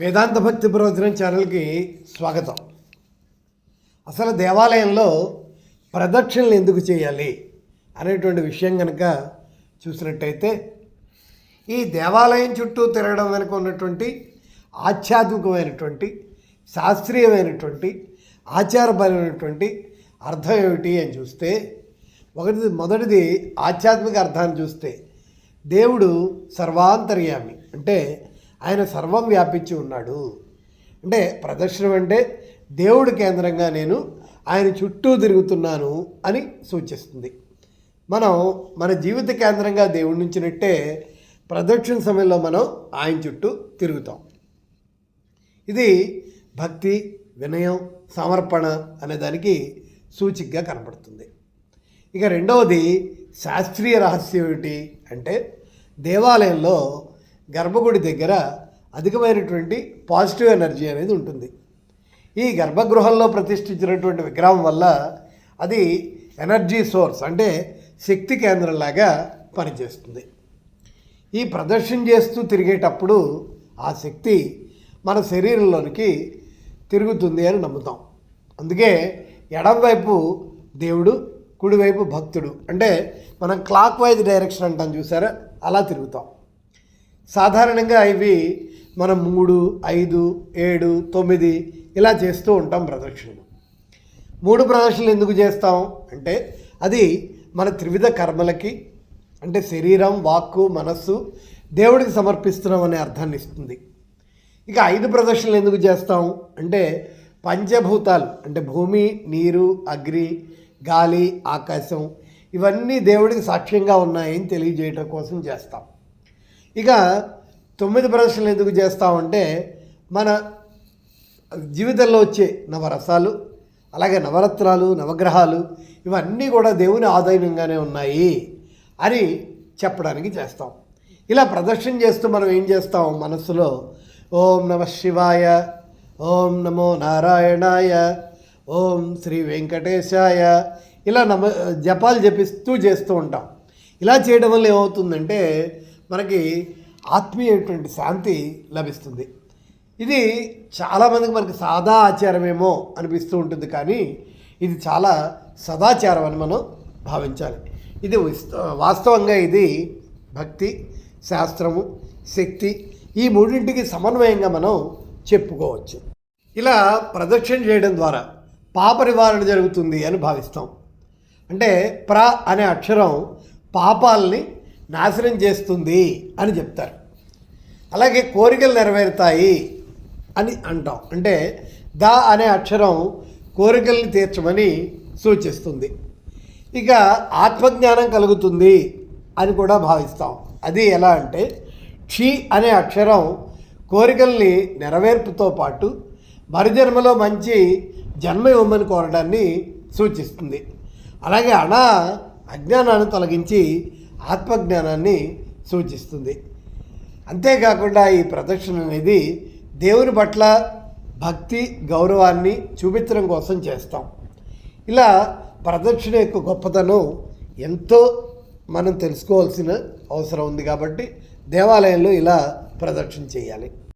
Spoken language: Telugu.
వేదాంత భక్తి ప్రవచనం ఛానల్కి స్వాగతం. అసలు దేవాలయంలో ప్రదక్షిణలు ఎందుకు చేయాలి అనేటువంటి విషయం కనుక చూసినట్టయితే ఈ దేవాలయం చుట్టూ తిరగడం వెనుక ఉన్నటువంటి ఆధ్యాత్మికమైనటువంటి శాస్త్రీయమైనటువంటి ఆచారపరమైనటువంటి అర్థం ఏమిటి అని చూస్తే ఒకటిది మొదటిది ఆధ్యాత్మిక అర్థాన్ని చూస్తే దేవుడు సర్వాంతర్యామి. అంటే ఆయన సర్వం వ్యాపించి ఉన్నాడు. అంటే ప్రదర్శనం అంటే దేవుడి కేంద్రంగా నేను ఆయన చుట్టూ తిరుగుతున్నాను అని సూచిస్తుంది. మనం మన జీవిత కేంద్రంగా దేవుడి నుంచినట్టే ప్రదక్షిణ సమయంలో మనం ఆయన చుట్టూ తిరుగుతాం. ఇది భక్తి వినయం సమర్పణ అనే దానికి సూచికగా కనపడుతుంది. ఇక రెండవది శాస్త్రీయ రహస్యం ఏమిటి అంటే దేవాలయంలో గర్భగుడి దగ్గర అధికమైనటువంటి పాజిటివ్ ఎనర్జీ అనేది ఉంటుంది. ఈ గర్భగృహంలో ప్రతిష్ఠించినటువంటి విగ్రహం వల్ల అది ఎనర్జీ సోర్స్ అంటే శక్తి కేంద్రంలాగా పనిచేస్తుంది. ఈ ప్రదర్శన చేస్తూ తిరిగేటప్పుడు ఆ శక్తి మన శరీరంలోనికి తిరుగుతుంది అని నమ్ముతాం. అందుకే ఎడంవైపు దేవుడు కుడివైపు భక్తుడు అంటే మనం క్లాక్ వైజ్ డైరెక్షన్ అంటాం చూసారా? అలా తిరుగుతాం. సాధారణంగా ఇవి మనం మూడు ఐదు ఏడు తొమ్మిది ఇలా చేస్తూ ఉంటాం ప్రదక్షిణలు. మూడు ప్రదర్శనలు ఎందుకు చేస్తాం? అంటే అది మన త్రివిధ కర్మలకి అంటే శరీరం వాక్కు మనస్సు దేవుడికి సమర్పిస్తున్నాం అనే అర్థాన్ని ఇస్తుంది. ఇక ఐదు ప్రదర్శనలు ఎందుకు చేస్తాం? అంటే పంచభూతాలు అంటే భూమి నీరు అగ్ని గాలి ఆకాశం ఇవన్నీ దేవుడికి సాక్ష్యంగా ఉన్నాయని తెలియజేయటం కోసం చేస్తాం. ఇక తొమ్మిది ప్రదర్శనలు ఎందుకు చేస్తామంటే మన జీవితంలో వచ్చే నవరసాలు అలాగే నవరత్నాలు నవగ్రహాలు ఇవన్నీ కూడా దేవుని ఆధీనంగానే ఉన్నాయి అని చెప్పడానికి చేస్తాం. ఇలా ప్రదర్శన చేస్తూ మనం ఏం చేస్తాం? మనసులో ఓం నమ శివాయ ఓం నమో నారాయణాయ ఓం శ్రీ వెంకటేశాయ ఇలా నమ జపాలు జపిస్తూ చేస్తూ ఉంటాం. ఇలా చేయడం వల్ల ఏమవుతుందంటే మనకి ఆత్మీయటువంటి శాంతి లభిస్తుంది. ఇది చాలామందికి మనకి సాదా ఆచారమేమో అనిపిస్తూ ఉంటుంది కానీ ఇది చాలా సదాచారం అని మనం భావించాలి. ఇది వాస్తవంగా ఇది భక్తి శాస్త్రము శక్తి ఈ మూడింటికి సమన్వయంగా మనం చెప్పుకోవచ్చు. ఇలా ప్రదక్షిణ చేయడం ద్వారా పాప నివారణ జరుగుతుంది అని భావిస్తాం. అంటే ప్ర అనే అక్షరం పాపాలని నాశనం చేస్తుంది అని చెప్తారు. అలాగే కోరికలు నెరవేరుతాయి అని అంటాం. అంటే ద అనే అక్షరం కోరికల్ని తీర్చమని సూచిస్తుంది. ఇక ఆత్మజ్ఞానం కలుగుతుంది అని కూడా భావిస్తాం. అది ఎలా అంటే క్షి అనే అక్షరం కోరికల్ని నెరవేర్పుతో పాటు మరుజన్మలో మంచి జన్మ ఇవ్వమని కోరడాన్ని సూచిస్తుంది. అలాగే అణ అజ్ఞానాన్ని తొలగించి ఆత్మజ్ఞానాన్ని సూచిస్తుంది. అంతేకాకుండా ఈ ప్రదక్షిణ అనేది దేవుని పట్ల భక్తి గౌరవాన్ని చూపించడం కోసం చేస్తాం. ఇలా ప్రదక్షిణ యొక్క గొప్పతనం ఎంతో మనం తెలుసుకోవాల్సిన అవసరం ఉంది కాబట్టి దేవాలయంలో ఇలా ప్రదక్షిణ చేయాలి.